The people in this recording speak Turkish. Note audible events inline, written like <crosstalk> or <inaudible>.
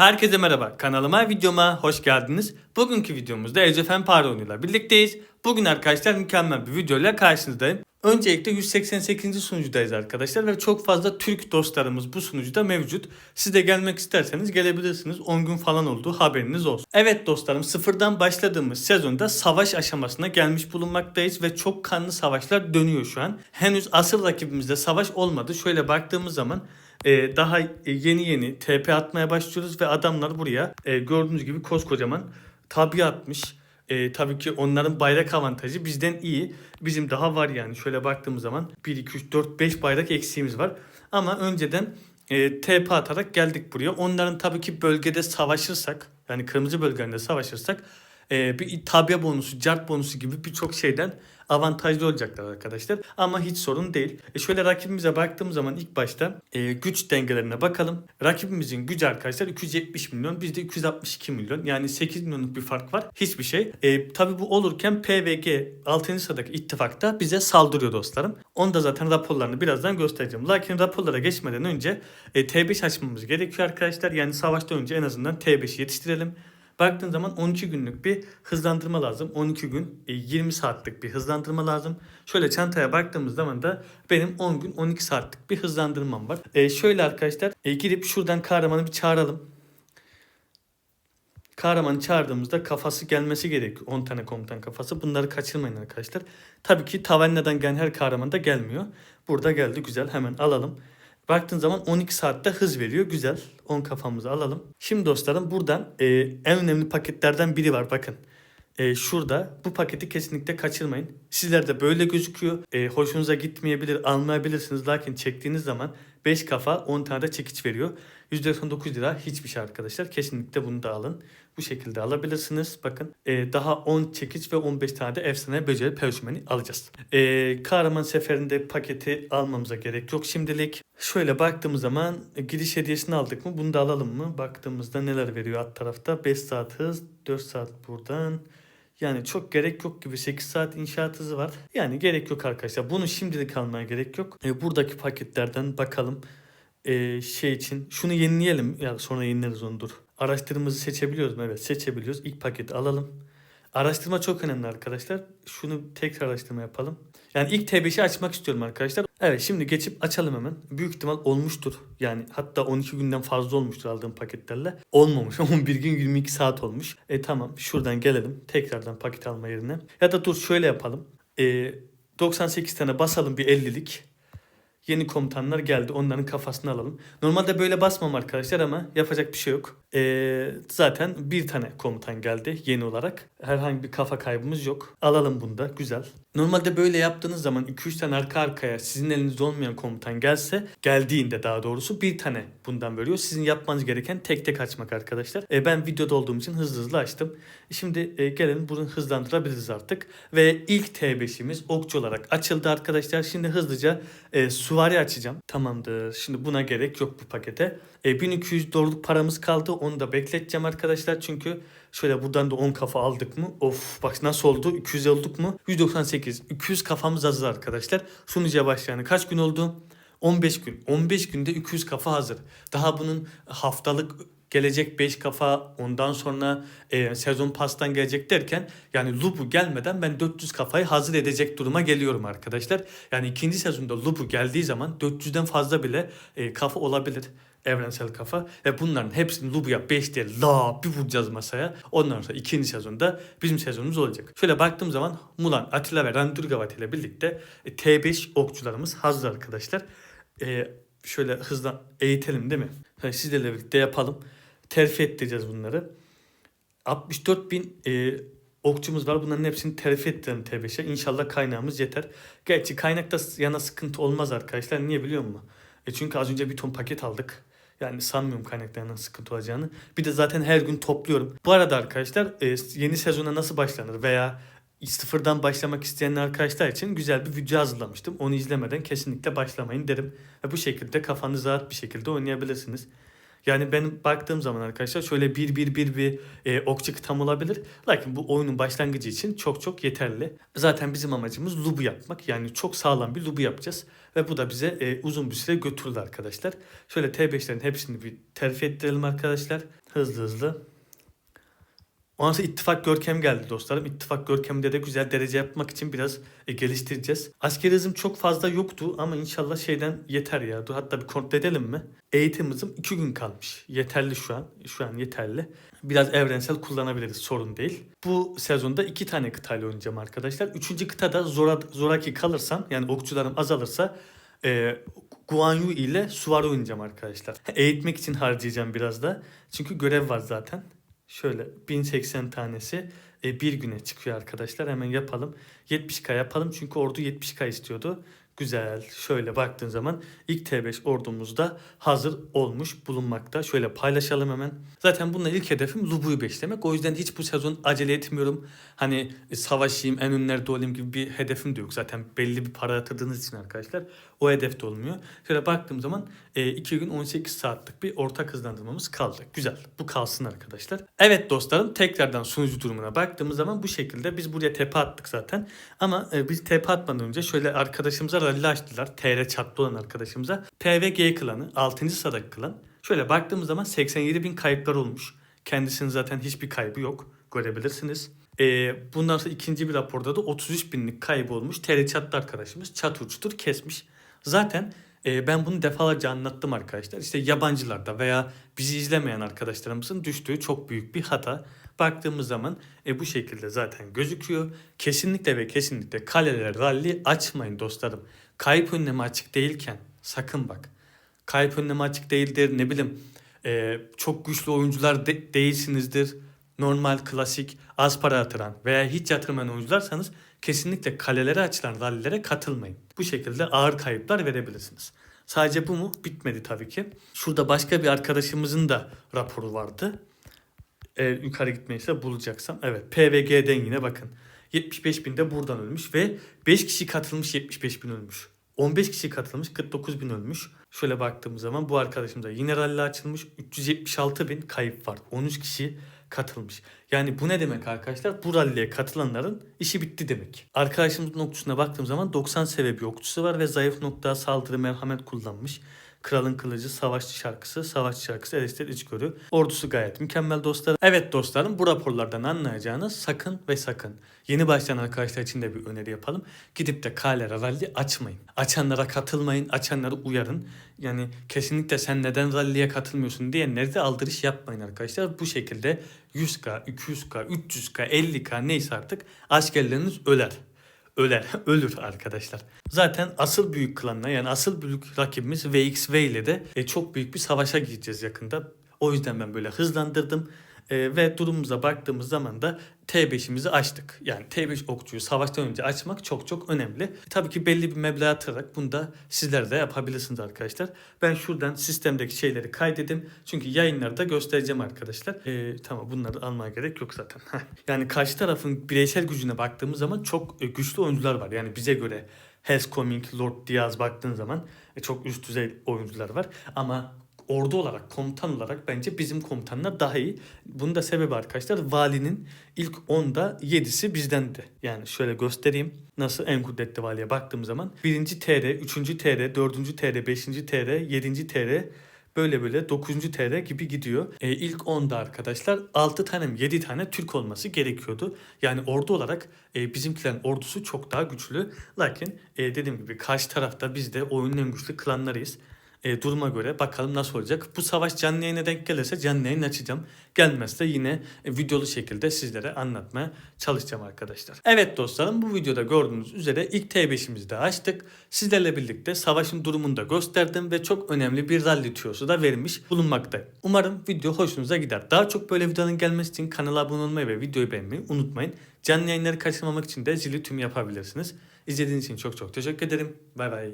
Herkese merhaba. Kanalıma, videoma hoş geldiniz. Bugünkü videomuzda of Empire ile birlikteyiz. Bugün arkadaşlar mükemmel bir videoyla karşınızdayım. Öncelikle 188. sunucudayız arkadaşlar ve çok fazla Türk dostlarımız bu sunucuda mevcut. Siz de gelmek isterseniz gelebilirsiniz. 10 gün falan oldu haberiniz olsun. Evet dostlarım sıfırdan başladığımız sezonda savaş aşamasına gelmiş bulunmaktayız ve çok kanlı savaşlar dönüyor şu an. Henüz asıl rakibimizde savaş olmadı. Şöyle baktığımız zaman e, daha yeni yeni TP atmaya başlıyoruz ve adamlar buraya e, gördüğünüz gibi koskocaman tabi atmış. E, tabii ki onların bayrak avantajı bizden iyi. Bizim daha var yani şöyle baktığımız zaman 1, 2, 3, 4, 5 bayrak eksiğimiz var. Ama önceden e, TP atarak geldik buraya. Onların tabii ki bölgede savaşırsak yani kırmızı bölgelerinde savaşırsak e, bir tabiye bonusu, cart bonusu gibi birçok şeyden avantajlı olacaklar arkadaşlar. Ama hiç sorun değil. E şöyle rakibimize baktığımız zaman ilk başta e, güç dengelerine bakalım. Rakibimizin gücü arkadaşlar 270 milyon. Bizde 262 milyon. Yani 8 milyonluk bir fark var. Hiçbir şey. E, tabii bu olurken PVG 6. sıradaki ittifakta bize saldırıyor dostlarım. Onu da zaten raporlarını birazdan göstereceğim. Lakin raporlara geçmeden önce e, T5 açmamız gerekiyor arkadaşlar. Yani savaştan önce en azından T5'i yetiştirelim. Baktığın zaman 12 günlük bir hızlandırma lazım. 12 gün e, 20 saatlik bir hızlandırma lazım. Şöyle çantaya baktığımız zaman da benim 10 gün 12 saatlik bir hızlandırmam var. E, şöyle arkadaşlar e, girip şuradan kahramanı bir çağıralım. Kahramanı çağırdığımızda kafası gelmesi gerekiyor. 10 tane komutan kafası. Bunları kaçırmayın arkadaşlar. Tabii ki tavernadan gelen her kahraman da gelmiyor. Burada geldi güzel hemen alalım. Baktığın zaman 12 saatte hız veriyor. Güzel. 10 kafamızı alalım. Şimdi dostlarım buradan e, en önemli paketlerden biri var. Bakın. E, şurada bu paketi kesinlikle kaçırmayın. Sizlerde böyle gözüküyor. E, hoşunuza gitmeyebilir, almayabilirsiniz. Lakin çektiğiniz zaman 5 kafa 10 tane de çekiç veriyor. %99 lira hiçbir şey arkadaşlar. Kesinlikle bunu da alın. Bu şekilde alabilirsiniz. Bakın e, daha 10 çekiç ve 15 tane de efsane böceği persümeni alacağız. E, kahraman seferinde paketi almamıza gerek yok şimdilik. Şöyle baktığımız zaman giriş hediyesini aldık mı? Bunu da alalım mı? Baktığımızda neler veriyor alt tarafta? 5 saat hız, 4 saat buradan. Yani çok gerek yok gibi 8 saat inşaat hızı var. Yani gerek yok arkadaşlar. Bunu şimdilik almaya gerek yok. E, buradaki paketlerden bakalım. E, şey için şunu yenileyelim. Ya sonra yenileriz onu dur. Araştırmamızı seçebiliyoruz mu? Evet seçebiliyoruz. İlk paketi alalım. Araştırma çok önemli arkadaşlar. Şunu tekrar araştırma yapalım. Yani ilk T5'i açmak istiyorum arkadaşlar. Evet şimdi geçip açalım hemen. Büyük ihtimal olmuştur. Yani hatta 12 günden fazla olmuştur aldığım paketlerle. Olmamış. <laughs> 11 gün 22 saat olmuş. E tamam şuradan gelelim. Tekrardan paket alma yerine. Ya da dur şöyle yapalım. E, 98 tane basalım bir 50'lik. Yeni komutanlar geldi. Onların kafasını alalım. Normalde böyle basmam arkadaşlar ama yapacak bir şey yok. Ee, zaten bir tane komutan geldi yeni olarak. Herhangi bir kafa kaybımız yok. Alalım bunu da. Güzel. Normalde böyle yaptığınız zaman 2-3 tane arka arkaya sizin elinizde olmayan komutan gelse geldiğinde daha doğrusu bir tane bundan veriyor. Sizin yapmanız gereken tek tek açmak arkadaşlar. Ee, ben videoda olduğum için hızlı hızlı açtım. Şimdi e, gelin bunu hızlandırabiliriz artık. Ve ilk T5'imiz okçu olarak açıldı arkadaşlar. Şimdi hızlıca e, suvari açacağım. Tamamdır. Şimdi buna gerek yok bu pakete. E, 1200 dolarlık paramız kaldı. Onu da bekleteceğim arkadaşlar. Çünkü şöyle buradan da 10 kafa aldık mı? Of bak nasıl oldu? 200 olduk mu? 198. 200 kafamız hazır arkadaşlar. Sunucuya başlayanı kaç gün oldu? 15 gün. 15 günde 200 kafa hazır. Daha bunun haftalık gelecek 5 kafa ondan sonra e, sezon pastan gelecek derken yani Lubu gelmeden ben 400 kafayı hazır edecek duruma geliyorum arkadaşlar. Yani ikinci sezonda Lubu geldiği zaman 400'den fazla bile e, kafa olabilir evrensel kafa ve bunların hepsini Lubu'ya 5 diye la bir vuracağız masaya. Ondan sonra ikinci sezonda bizim sezonumuz olacak. Şöyle baktığım zaman Mulan, Atilla ve Randurgavat ile birlikte e, T5 okçularımız hazır arkadaşlar. E, şöyle hızla eğitelim değil mi? Yani sizlerle birlikte yapalım. Terfi ettireceğiz bunları. 64 bin e, okçumuz var. Bunların hepsini terfi ettirelim T5'e. İnşallah kaynağımız yeter. Gerçi kaynakta yana sıkıntı olmaz arkadaşlar. Niye biliyor musun? E çünkü az önce bir ton paket aldık. Yani sanmıyorum kaynaklarından sıkıntı olacağını. Bir de zaten her gün topluyorum. Bu arada arkadaşlar e, yeni sezona nasıl başlanır veya sıfırdan başlamak isteyen arkadaşlar için güzel bir video hazırlamıştım. Onu izlemeden kesinlikle başlamayın derim. Ve bu şekilde kafanız rahat bir şekilde oynayabilirsiniz. Yani ben baktığım zaman arkadaşlar şöyle bir bir bir bir e, okçu kıtam olabilir. Lakin bu oyunun başlangıcı için çok çok yeterli. Zaten bizim amacımız lubu yapmak. Yani çok sağlam bir lubu yapacağız. Ve bu da bize e, uzun bir süre götürür arkadaşlar. Şöyle T5'lerin hepsini bir terfi ettirelim arkadaşlar. Hızlı hızlı. Ondan sonra ittifak görkem geldi dostlarım. İttifak görkeminde de güzel derece yapmak için biraz e, geliştireceğiz. Askeri hızım çok fazla yoktu ama inşallah şeyden yeter ya. Dur hatta bir kontrol edelim mi? Eğitim hızım 2 gün kalmış. Yeterli şu an. Şu an yeterli. Biraz evrensel kullanabiliriz sorun değil. Bu sezonda iki tane kıtayla oynayacağım arkadaşlar. Üçüncü kıtada zora, zoraki kalırsam yani okçularım azalırsa e, Guan ile Suvarı oynayacağım arkadaşlar. <laughs> Eğitmek için harcayacağım biraz da. Çünkü görev var zaten. Şöyle 1080 tanesi e, bir güne çıkıyor arkadaşlar. Hemen yapalım. 70k yapalım çünkü ordu 70k istiyordu. Güzel. Şöyle baktığın zaman ilk T5 ordumuzda hazır olmuş bulunmakta. Şöyle paylaşalım hemen. Zaten bununla ilk hedefim Lubu'yu beslemek. O yüzden hiç bu sezon acele etmiyorum. Hani e, savaşayım, en önlerde olayım gibi bir hedefim de yok. Zaten belli bir para yatırdığınız için arkadaşlar o hedef de olmuyor. Şöyle baktığım zaman 2 gün 18 saatlik bir ortak hızlandırmamız kaldı. Güzel. Bu kalsın arkadaşlar. Evet dostlarım tekrardan sunucu durumuna baktığımız zaman bu şekilde biz buraya tepe attık zaten. Ama e, biz tepe atmadan önce şöyle arkadaşımıza rally açtılar. TR çatlı olan arkadaşımıza. PVG klanı 6. sıradaki klan. Şöyle baktığımız zaman 87 bin kayıplar olmuş. Kendisinin zaten hiçbir kaybı yok. Görebilirsiniz. Ee, bundan sonra ikinci bir raporda da 33 binlik kaybı olmuş. TR çatlı arkadaşımız çat uçtur kesmiş. Zaten e, ben bunu defalarca anlattım arkadaşlar. İşte yabancılarda veya bizi izlemeyen arkadaşlarımızın düştüğü çok büyük bir hata. Baktığımız zaman e, bu şekilde zaten gözüküyor. Kesinlikle ve kesinlikle kaleler rally açmayın dostlarım. Kayıp önlemi açık değilken sakın bak. Kayıp önlemi açık değildir ne bileyim e, çok güçlü oyuncular de- değilsinizdir. Normal, klasik, az para yatıran veya hiç yatırmayan oyuncularsanız kesinlikle kalelere açılan rallilere katılmayın. Bu şekilde ağır kayıplar verebilirsiniz. Sadece bu mu? Bitmedi tabii ki. Şurada başka bir arkadaşımızın da raporu vardı. Eğer yukarı gitmeyse bulacaksam. Evet PVG'den yine bakın. 75 bin de buradan ölmüş ve 5 kişi katılmış 75 bin ölmüş. 15 kişi katılmış 49 bin ölmüş. Şöyle baktığımız zaman bu arkadaşımıza yine rally açılmış 376 bin kayıp var. 13 kişi katılmış. Yani bu ne demek arkadaşlar? Bu rally'e katılanların işi bitti demek. Arkadaşımızın okçusuna baktığım zaman 90 seviye bir okçusu var ve zayıf nokta saldırı merhamet kullanmış. Kralın Kılıcı, Savaşçı Şarkısı, Savaşçı Şarkısı, Eleştir İçgörü. Ordusu gayet mükemmel dostlarım. Evet dostlarım bu raporlardan anlayacağınız sakın ve sakın. Yeni başlayan arkadaşlar için de bir öneri yapalım. Gidip de Kale Rally açmayın. Açanlara katılmayın, açanları uyarın. Yani kesinlikle sen neden rally'e katılmıyorsun diyenleri de aldırış yapmayın arkadaşlar. Bu şekilde 100k, 200k, 300k, 50k neyse artık askerleriniz öler öler, <laughs> ölür arkadaşlar. Zaten asıl büyük klanla yani asıl büyük rakibimiz VXV ile de e, çok büyük bir savaşa gireceğiz yakında. O yüzden ben böyle hızlandırdım. E, ve durumumuza baktığımız zaman da T5'imizi açtık. Yani T5 okçuyu savaştan önce açmak çok çok önemli. Tabii ki belli bir meblağ atarak bunu da sizler de yapabilirsiniz arkadaşlar. Ben şuradan sistemdeki şeyleri kaydedim. Çünkü yayınlarda göstereceğim arkadaşlar. E, tamam bunları almaya gerek yok zaten. <laughs> yani karşı tarafın bireysel gücüne baktığımız zaman çok e, güçlü oyuncular var. Yani bize göre Hellscoming, Lord Diaz baktığın zaman e, çok üst düzey oyuncular var. Ama ordu olarak, komutan olarak bence bizim komutanlar daha iyi. Bunun da sebebi arkadaşlar valinin ilk 10'da 7'si bizdendi. Yani şöyle göstereyim. Nasıl en kudretli valiye baktığım zaman 1. TR, 3. TR, 4. TR, 5. TR, 7. TR böyle böyle 9. TR gibi gidiyor. E, ilk 10'da arkadaşlar 6 tane mi 7 tane Türk olması gerekiyordu. Yani ordu olarak e, bizimkilerin ordusu çok daha güçlü. Lakin e, dediğim gibi karşı tarafta biz de oyunun en güçlü klanlarıyız e, duruma göre bakalım nasıl olacak. Bu savaş canlı yayına denk gelirse canlı yayın açacağım. Gelmezse yine e, videolu şekilde sizlere anlatmaya çalışacağım arkadaşlar. Evet dostlarım bu videoda gördüğünüz üzere ilk T5'imizi de açtık. Sizlerle birlikte savaşın durumunu da gösterdim ve çok önemli bir rally tüyosu da vermiş bulunmaktayım. Umarım video hoşunuza gider. Daha çok böyle videoların gelmesi için kanala abone olmayı ve videoyu beğenmeyi unutmayın. Canlı yayınları kaçırmamak için de zili tüm yapabilirsiniz. İzlediğiniz için çok çok teşekkür ederim. Bay bay.